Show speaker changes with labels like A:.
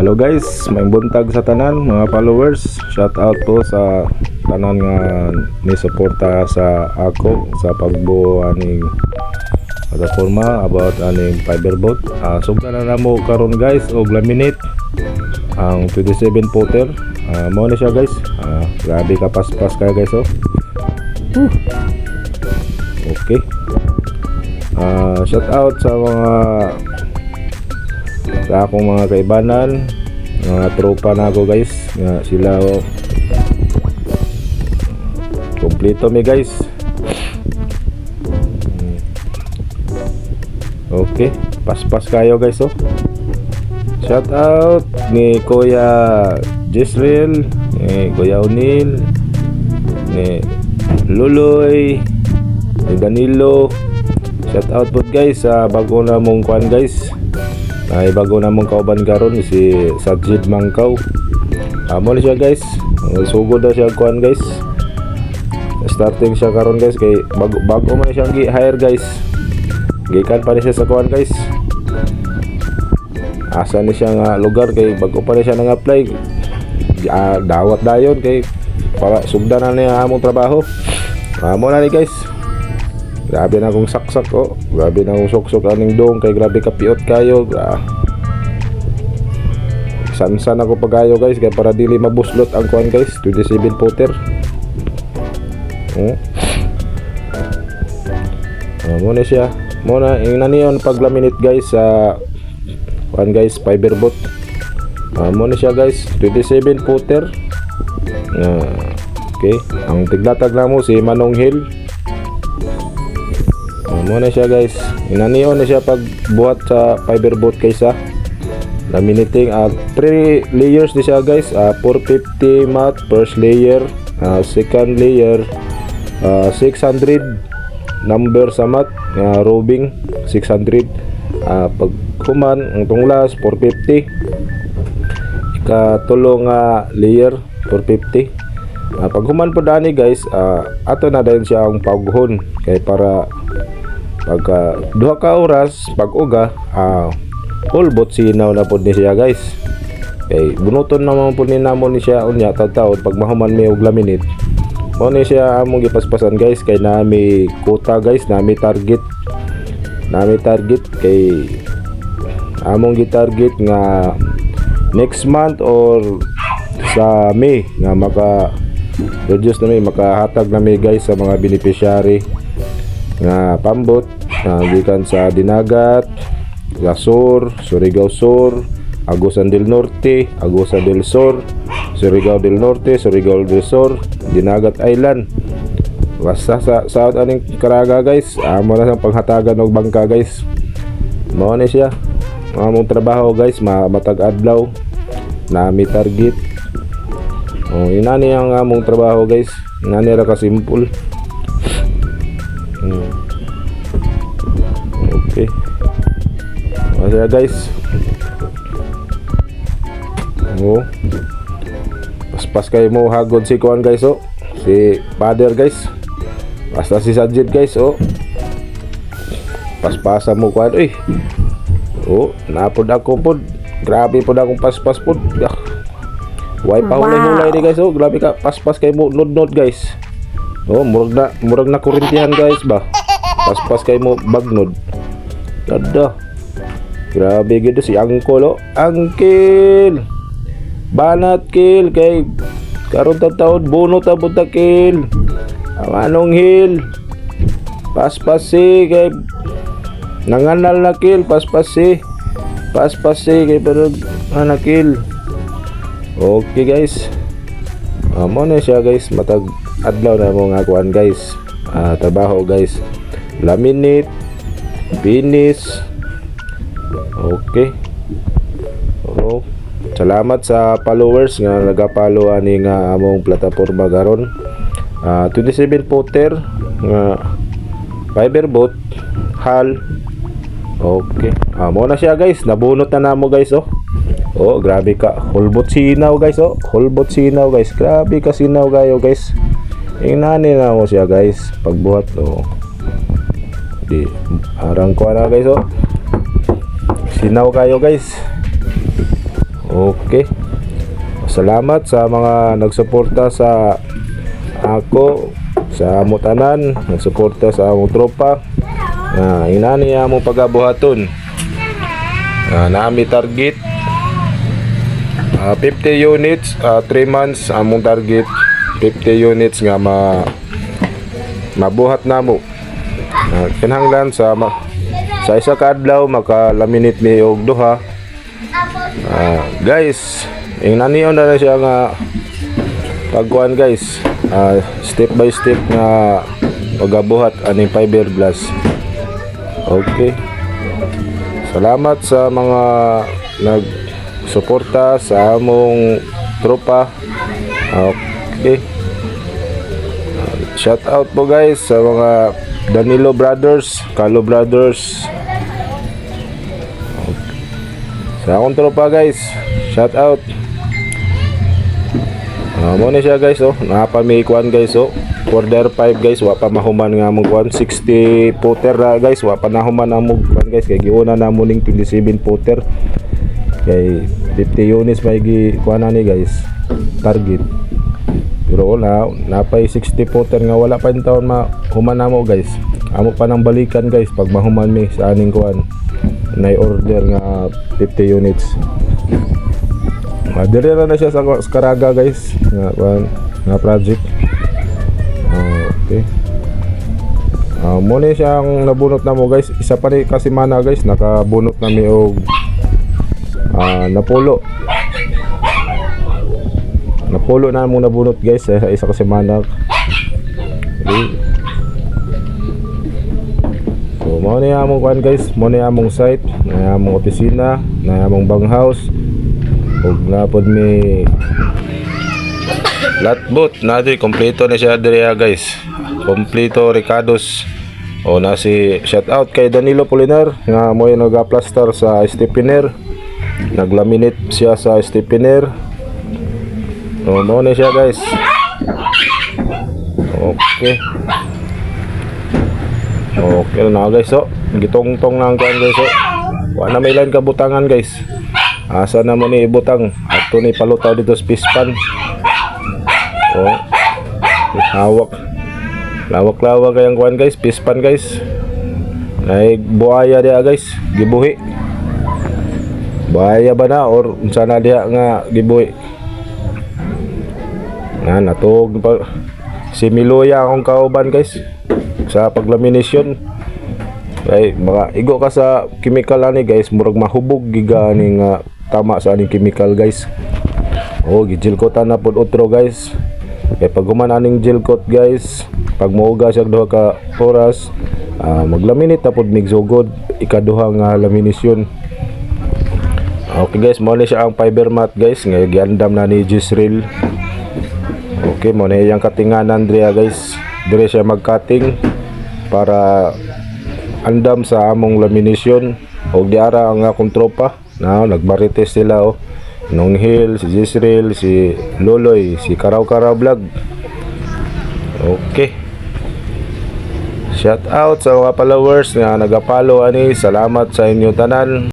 A: Hello guys, may buntag sa tanan mga followers. Shout out po sa tanan nga ni suporta sa ako sa pagbuo aning plataforma about aning fiberboat. Uh, sugdan na namo karon guys og laminate ang 27 footer. Uh, mo na siya guys. Ah, grabe ka paspas ka guys oh. Whew. Okay. Ah, shout out sa mga sa akong mga kaibanan mga tropa na ako guys nga sila oh. kompleto mi guys Mm. okay paspas kayo guys oh shout out ni Kuya Jisrael ni Kuya Unil ni Luloy ni Danilo shout out po guys sa bago na mong kwan guys ay bago na mong kauban karon si Sajid Mangkaw. Amo na siya guys. Ang sugod na siya kuan guys. Starting siya karon guys kay bago, bago man siyang gi-hire guys. Gikan pa ni siya sa kuan guys. Asa ni siya nga lugar kay bago pa ni siya nang apply ah, dawat dayon kay para sugdan na niya among trabaho. Amo na ni guys Grabe na akong saksak oh. Grabe na akong suksok aning dong kay grabe ka piot kayo. Gra Sansan ako pagayo guys kay para dili mabuslot ang kuan guys 27 footer. Oh. Ah, mo na siya. Mo na ing naniyon pag laminate guys sa kuan guys fiberboat. Ah, mo na siya guys 27 footer. Ah, okay. Ang tiglatag na mo si Manong Hill mo na siya guys. Inaniyo na siya pag buhat sa fiberboat kaysa. Laminating at 3 layers di siya guys. Uh, 450 mat first layer, ah, second layer ah, 600 number sa mat, uh, roving 600 Ah, pag human ang tong last 450 ikatulong nga layer 450 Ah, pag human po dani guys ah, ato na dayon siya ang paghon. Kay para pagka duha ka oras pag uga ah full bot sinaw na pod ni siya guys. Kay bunuton naman po ni namo ni siya unya taw-taw pag mahuman mi og laminate mo ni siya among gipaspasan guys kay nami quota guys nami target nami target kay among gi-target nga next month or sa May nga maka reduce na may makahatag na may guys sa mga beneficiary nga pambot na gikan sa Dinagat, Lasur, Surigao Sur, Agusan del Norte, Agusan del Sur, Surigao del Norte, Surigao del Sur, Dinagat Island. Basta sa South aning Caraga guys, amo na sang panghatagan og bangka guys. Mao ni siya. Among trabaho guys, ma matag adlaw. Nami target. Oh, inani ang among trabaho guys. Inani ra ka simple. Masaya guys. Oh. Paspas kayo mo hagod si Kuan guys oh. Si father guys. Basta si Sajid guys oh. Paspasa mo Kuan. Uy. Oh, napod ako pod. Grabe pod akong paspas pod. Ah. Why pa hulay-hulay ni guys oh. Grabe ka paspas kay mo nod-nod guys. Oh, murag na murag na kurintihan guys ba. Paspas kay mo bagnod. Dada. Grabe gid si Angkol oh. Angkil. Banat kill kay karon ta taon bunot ta bunta kill. Ang anong hill. Paspas si kay nanganal na kill paspas si. Paspas si kay pero ana kill. Okay guys. Amo na siya guys matag adlaw na mo nga kuan guys. Ah, trabaho guys. Laminate, finish. Okay. Oh, salamat sa followers nga nagapalo ani nga among plataporma garon. Ah, 27 footer nga fiberboat hull. Okay. Ah, mo na siya guys. Nabunot na namo guys oh. Oh, grabe ka. Hulbot sinaw guys oh. Hulbot sinaw guys. Grabe ka sinaw kayo guys. Ingnani na mo siya guys. Pagbuhat oh. Di arang ko na guys oh. Sinaw kayo guys. Okay. Salamat sa mga nagsuporta sa ako sa amo tanan, nagsuporta sa among tropa. Na inani among pagabuhaton. Ah, naami target Ah, 50 units, 3 months among target 50 units nga ma mabuhat namo. Uh, kinahanglan sa ma, sa isa ka adlaw makalaminate mi og duha. Ah, guys, inaniyon na, na siya nga pagkuan guys. Ah, step by step nga pagabuhat aning fiberglass. Okay. Salamat sa mga nag suporta sa among tropa. Okay. Shout out po guys sa mga Danilo Brothers, Kalo Brothers. Sa akong tropa guys. Shout out. Ah, mo na siya guys oh. Napamikuan guys oh. Quarter 5 guys, wa pa mahuman nga mo kuan 60 footer ra guys, wa pa nahuman na mo kuan guys kay giuna na mo ning 27 footer. Kay 50 units may gi kuan ni guys. Target. Pero wala, napay 60 footer nga wala pa yung taon ma human na mo guys. Amo pa nang balikan guys pag mahuman mi sa aning kuan. Nay order nga 50 units. Madiri na na siya sa, Caraga guys. Nga kuan, nga project. Ah, okay. Ah, mo ni siyang nabunot na mo guys. Isa pa ni kasi mana guys, nakabunot na mi og ah, napulo. Napulo na mong nabunot guys sa isa ka semana. Okay. So, mo ni among kuan guys, mo ni among site, na among opisina, na among banghouse. Ug napod mi Latbot, na di kompleto na siya diri ah, guys. Kompleto Ricardos. O na si shout out kay Danilo Polinar nga mo yung nag-plaster sa stepiner. Naglaminate siya sa stepiner. O mo na siya guys. Okay. Okay na guys oh. Gitong-tong na ang kuan guys oh. Wa na may line kabutangan guys. Asa na mo ni ibutang. Ato ni palutaw dito sa pispan. Oh. Hawak. Lawak-lawak kayang kuan guys, pispan guys. Nay buhaya dia guys, gibuhi. Buhaya ba na or unsa na dia nga gibuhi? Na natog si Miloya akong kauban guys sa paglamination. Kay mga igo ka sa chemical ani guys, murag mahubog giga ani nga tama sa aning chemical guys. Oh, gijil ko na pod otro guys. Kay pag human aning gel coat guys, pag muuga siya duha ka oras, ah, maglaminate na pod migsugod ikaduha nga laminisyon. Okay guys, mo siya ang fiber mat guys, nga giandam na ni Gisril. Okay, mo na iyang katinganan Andrea guys. Dire siya mag-cutting para andam sa among laminisyon og diara ang akong tropa na nagmarites sila oh Nung Hill, si Jisrael, si Loloy, si Karaw Karaw Vlog. Okay. Shout out sa mga followers na nagapalo ani. Salamat sa inyo tanan.